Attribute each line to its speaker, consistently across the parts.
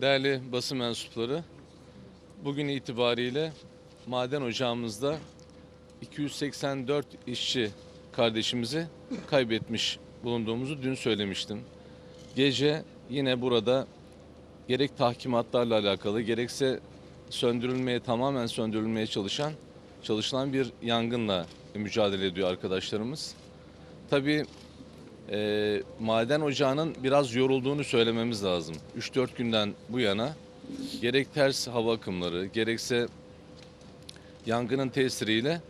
Speaker 1: Değerli basın mensupları, bugün itibariyle maden ocağımızda 284 işçi kardeşimizi kaybetmiş bulunduğumuzu dün söylemiştim. Gece yine burada gerek tahkimatlarla alakalı gerekse söndürülmeye tamamen söndürülmeye çalışan çalışılan bir yangınla mücadele ediyor arkadaşlarımız. Tabii e, maden ocağının biraz yorulduğunu söylememiz lazım. 3-4 günden bu yana gerek ters hava akımları gerekse yangının tesiriyle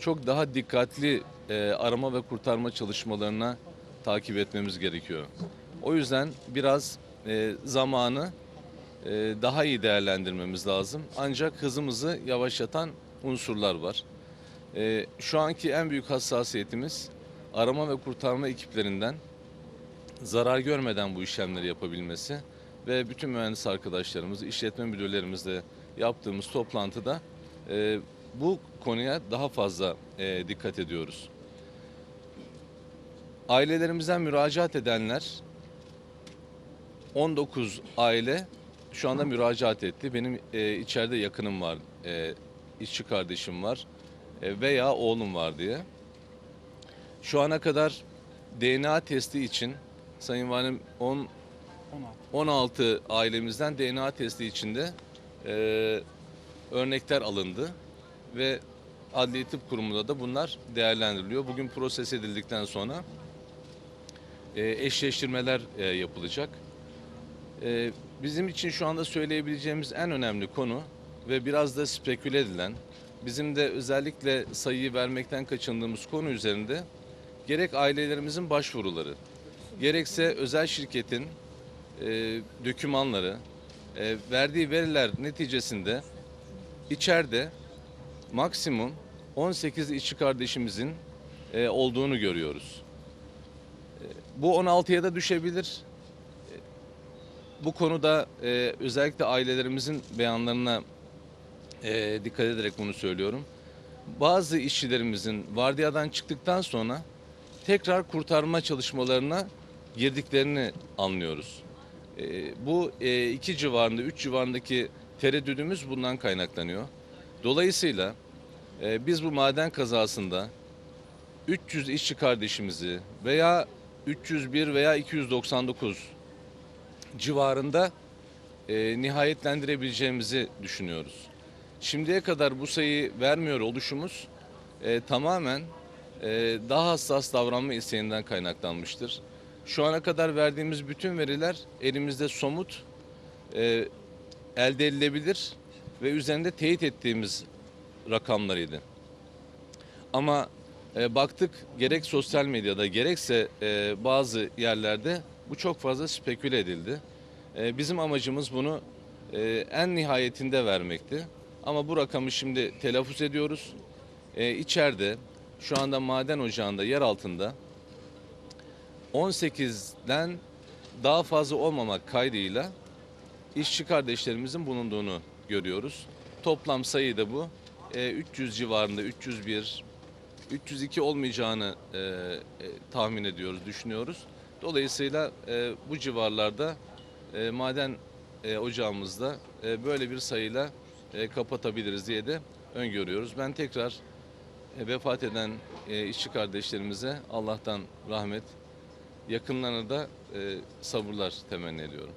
Speaker 1: çok daha dikkatli e, arama ve kurtarma çalışmalarına takip etmemiz gerekiyor. O yüzden biraz e, zamanı e, daha iyi değerlendirmemiz lazım. Ancak hızımızı yavaşlatan unsurlar var. E, şu anki en büyük hassasiyetimiz arama ve kurtarma ekiplerinden zarar görmeden bu işlemleri yapabilmesi ve bütün mühendis arkadaşlarımız, işletme müdürlerimizle yaptığımız toplantıda e, bu konuya daha fazla e, dikkat ediyoruz. Ailelerimizden müracaat edenler 19 aile şu anda müracaat etti. Benim e, içeride yakınım var, e, işçi kardeşim var e, veya oğlum var diye. Şu ana kadar DNA testi için Sayın Valim 10 16 ailemizden DNA testi içinde e, örnekler alındı ve Adli Tıp Kurumu'nda da bunlar değerlendiriliyor. Bugün proses edildikten sonra e, eşleştirmeler e, yapılacak. E, bizim için şu anda söyleyebileceğimiz en önemli konu ve biraz da speküle edilen, bizim de özellikle sayıyı vermekten kaçındığımız konu üzerinde gerek ailelerimizin başvuruları, gerekse özel şirketin e, dökümanları, e, verdiği veriler neticesinde içeride maksimum 18 işçi kardeşimizin e, olduğunu görüyoruz. E, bu 16'ya da düşebilir. E, bu konuda e, özellikle ailelerimizin beyanlarına e, dikkat ederek bunu söylüyorum. Bazı işçilerimizin vardiyadan çıktıktan sonra tekrar kurtarma çalışmalarına girdiklerini anlıyoruz. E, bu e, iki civarında, üç civarındaki tereddüdümüz bundan kaynaklanıyor. Dolayısıyla e, biz bu maden kazasında 300 işçi kardeşimizi veya 301 veya 299 civarında e, nihayetlendirebileceğimizi düşünüyoruz. Şimdiye kadar bu sayıyı vermiyor oluşumuz e, tamamen daha hassas davranma isteğinden kaynaklanmıştır. Şu ana kadar verdiğimiz bütün veriler elimizde somut, e, elde edilebilir ve üzerinde teyit ettiğimiz rakamlarıydı. Ama e, baktık gerek sosyal medyada gerekse e, bazı yerlerde bu çok fazla speküle edildi. Bizim amacımız bunu en nihayetinde vermekti. Ama bu rakamı şimdi telaffuz ediyoruz. E, içeride şu anda maden ocağında yer altında 18'den daha fazla olmamak kaydıyla işçi kardeşlerimizin bulunduğunu görüyoruz. Toplam sayı da bu. E, 300 civarında 301 302 olmayacağını e, e, tahmin ediyoruz, düşünüyoruz. Dolayısıyla e, bu civarlarda e, maden e, ocağımızda e, böyle bir sayıyla e, kapatabiliriz diye de öngörüyoruz. Ben tekrar e, vefat eden e, işçi kardeşlerimize Allah'tan rahmet, yakınlarına da e, sabırlar temenni ediyorum.